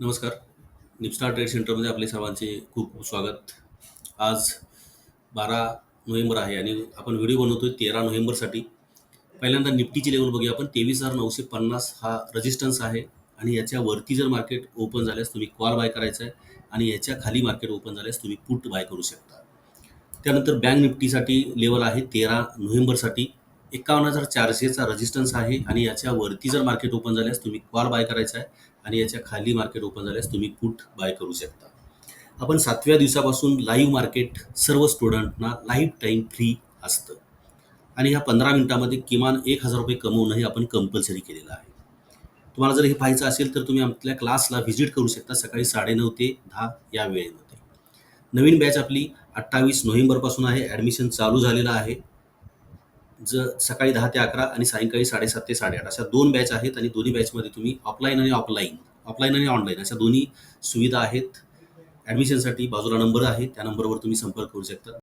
नमस्कार. निपस्टार ट्रेड सेंटरमध्ये आपले सर्वांचे खूप खूप स्वागत. आज बारा नोव्हेंबर आहे आणि आपण व्हिडिओ बनवतो आहे तेरा नोव्हेंबरसाठी. पहिल्यांदा निफ्टीची लेवल बघूया आपण. तेवीस हजार नऊशे पन्नास हा रजिस्टन्स आहे आणि याच्या वरती जर मार्केट ओपन झाल्यास तुम्ही कॉल बाय करायचा आहे आणि याच्या खाली मार्केट ओपन झाल्यास तुम्ही पुट बाय करू शकता. त्यानंतर बँक निफ्टीसाठी लेवल आहे तेरा नोव्हेंबरसाठी. एकावन्न हजार चारशेचा रजिस्टन्स आहे आणि याच्या वरती जर मार्केट ओपन झाल्यास तुम्ही कॉल बाय करायचा आहे आणि याच्या खाली मार्केट ओपन झाल्यास तुम्ही पुट बाय करू शकता. आपण सातव्या दिवसापासून लाईव्ह मार्केट सर्व स्टुडंटना लाईफ टाईम फ्री असतं. आणि ह्या पंधरा मिनिटामध्ये किमान एक हजार रुपये कमवणंही आपण कंपल्सरी केलेलं आहे. तुम्हाला जर हे पाहायचं असेल तर तुम्ही आपल्या क्लासला व्हिजिट करू शकता सकाळी साडेनऊ ते दहा या वेळेमध्ये. नवीन बॅच आपली अठ्ठावीस नोव्हेंबरपासून आहे. ॲडमिशन चालू झालेलं आहे. ज सकाळी दहा ते अकरा आणि सायंकाळी साडेसात ते साडेआठ अशा दोन बॅच आहेत आणि दोन्ही बॅचमध्ये तुम्ही ऑफलाईन आणि ऑफलाईन ऑफलाईन आणि ऑनलाईन अशा दोन्ही सुविधा आहेत. ॲडमिशनसाठी बाजूला नंबर आहे त्या नंबरवर तुम्ही संपर्क करू शकता.